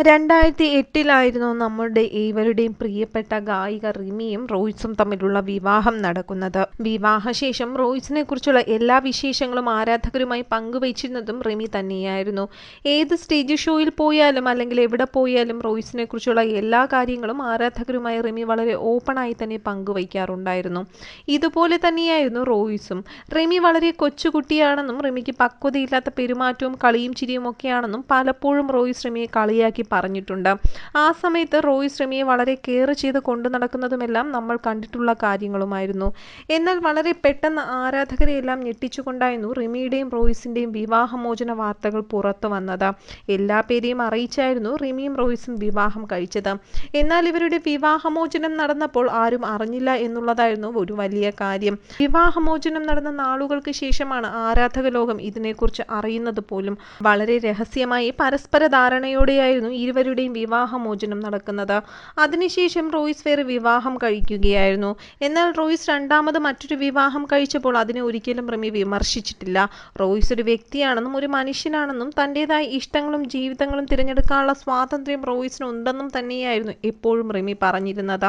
രണ്ടായിരത്തി എട്ടിലായിരുന്നു നമ്മുടെ ഏവരുടെയും പ്രിയപ്പെട്ട ഗായിക റിമിയും റോയ്സും തമ്മിലുള്ള വിവാഹം നടക്കുന്നത്. വിവാഹശേഷം റോയ്സിനെ കുറിച്ചുള്ള എല്ലാ വിശേഷങ്ങളും ആരാധകരുമായി പങ്കുവച്ചിരുന്നതും റിമി തന്നെയായിരുന്നു. ഏത് സ്റ്റേജ് ഷോയിൽ പോയാലും അല്ലെങ്കിൽ എവിടെ പോയാലും റോയ്സിനെ കുറിച്ചുള്ള എല്ലാ കാര്യങ്ങളും ആരാധകരുമായി റിമി വളരെ ഓപ്പണായി തന്നെ പങ്കുവയ്ക്കാറുണ്ടായിരുന്നു. ഇതുപോലെ തന്നെയായിരുന്നു റോയ്സും. റിമി വളരെ കൊച്ചുകുട്ടിയാണെന്നും റിമിക്ക് പക്വതയില്ലാത്ത പെരുമാറ്റവും കളിയും ചിരിയും ഒക്കെയാണെന്നും പലപ്പോഴും റോയ്സ് റിമിയെ കളിയാക്കി പറഞ്ഞിട്ടുണ്ട്. ആ സമയത്ത് റോയ് ശ്രമിയെ വളരെ കെയർ ചെയ്ത് കൊണ്ടു നടക്കുന്നതുമെല്ലാം നമ്മൾ കണ്ടിട്ടുള്ള കാര്യങ്ങളുമായിരുന്നു. എന്നാൽ വളരെ പെട്ടെന്ന് ആരാധകരെയെല്ലാം ഞെട്ടിച്ചുകൊണ്ടായിരുന്നു റിമിയുടെയും റോയ്സിന്റെയും വിവാഹമോചന വാർത്തകൾ പുറത്തു വന്നത്. എല്ലാ പേരെയും അറിയിച്ചായിരുന്നു റിമിയും റോയ്സും വിവാഹം കഴിച്ചത്. എന്നാൽ ഇവരുടെ വിവാഹമോചനം നടന്നപ്പോൾ ആരും അറിഞ്ഞില്ല എന്നുള്ളതായിരുന്നു ഒരു വലിയ കാര്യം. വിവാഹമോചനം നടന്ന നാളുകൾക്ക് ശേഷമാണ് ആരാധക ലോകം ഇതിനെക്കുറിച്ച് അറിയുന്നത് പോലും വളരെ രഹസ്യമായി. പരസ്പര ധാരണയോടെയായിരുന്നു ഇരുവരുടെയും വിവാഹമോചനം നടക്കുന്നത്. അതിനുശേഷം റോയ്സ് വേറെ വിവാഹം കഴിക്കുകയായിരുന്നു. എന്നാൽ റോയ്സ് രണ്ടാമത് മറ്റൊരു വിവാഹം കഴിച്ചപ്പോൾ അതിനെ ഒരിക്കലും റിമി വിമർശിച്ചിട്ടില്ല. റോയ്സ് ഒരു വ്യക്തിയാണെന്നും ഒരു മനുഷ്യനാണെന്നും തന്റെതായ ഇഷ്ടങ്ങളും ജീവിതങ്ങളും തിരഞ്ഞെടുക്കാനുള്ള സ്വാതന്ത്ര്യം റോയ്സിന് ഉണ്ടെന്നും തന്നെയായിരുന്നു എപ്പോഴും റിമി പറഞ്ഞിരുന്നത്.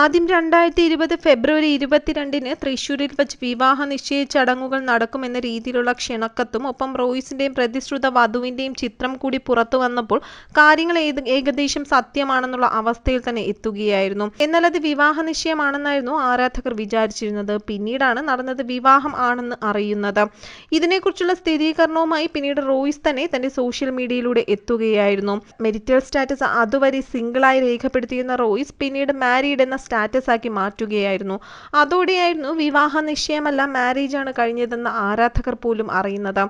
ആദ്യം രണ്ടായിരത്തി ഇരുപത് ഫെബ്രുവരി ഇരുപത്തിരണ്ടിന് തൃശ്ശൂരിൽ വെച്ച് വിവാഹ നിശ്ചയ ചടങ്ങുകൾ നടക്കുമെന്ന രീതിയിലുള്ള ക്ഷണക്കത്തും ഒപ്പം റോയ്സിന്റെയും പ്രതിശ്രുത വധുവിന്റെയും ചിത്രം കൂടി പുറത്തു വന്നപ്പോൾ കാര്യങ്ങൾ ഏകദേശം സത്യമാണെന്നുള്ള അവസ്ഥയിൽ തന്നെ എത്തുകയായിരുന്നു. എന്നാൽ അത് വിവാഹ നിശ്ചയമാണെന്നായിരുന്നു ആരാധകർ വിചാരിച്ചിരുന്നത്. പിന്നീടാണ് നടന്നത് വിവാഹം ആണെന്ന് അറിയുന്നത്. ഇതിനെക്കുറിച്ചുള്ള സ്ഥിരീകരണവുമായി പിന്നീട് റോയിസ് തന്നെ തന്റെ സോഷ്യൽ മീഡിയയിലൂടെ എത്തുകയായിരുന്നു. മെരിറ്റൽ സ്റ്റാറ്റസ് അതുവരെ സിംഗിളായി രേഖപ്പെടുത്തിയിരുന്ന റോയിസ് പിന്നീട് മാരീഡ് എന്ന സ്റ്റാറ്റസ് ആക്കി മാറ്റുകയായിരുന്നു. അതോടെയായിരുന്നു വിവാഹ നിശ്ചയമല്ല മാരേജ് ആണ് കഴിഞ്ഞതെന്ന് ആരാധകർ പോലും അറിയുന്നത്.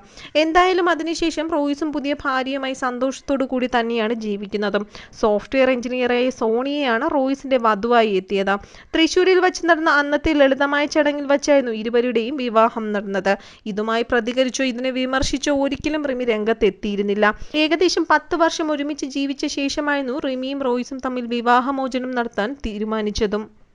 എന്തായാലും അതിനുശേഷം റോയിസും പുതിയ ഭാര്യയുമായി സന്തോഷത്തോടു കൂടി തന്നെയാണ് ജീവിക്കുന്നത്. സോഫ്റ്റ്വെയർ എഞ്ചിനീയറായ സോണിയെയാണ് റോയിസിന്റെ വധുവായി എത്തിയത്. തൃശൂരിൽ വച്ച് നടന്ന അന്നത്തെ ലളിതമായ ചടങ്ങിൽ വച്ചായിരുന്നു ഇരുവരുടെയും വിവാഹം നടന്നത്. ഇതുമായി പ്രതികരിച്ചോ ഇതിനെ വിമർശിച്ചോ ഒരിക്കലും റിമി രംഗത്തെത്തിയിരുന്നില്ല. ഏകദേശം പത്ത് വർഷം ഒരുമിച്ച് ജീവിച്ച ശേഷമായിരുന്നു റിമിയും റോയിസും തമ്മിൽ വിവാഹമോചനം നടത്താൻ തീരുമാനിച്ചതും.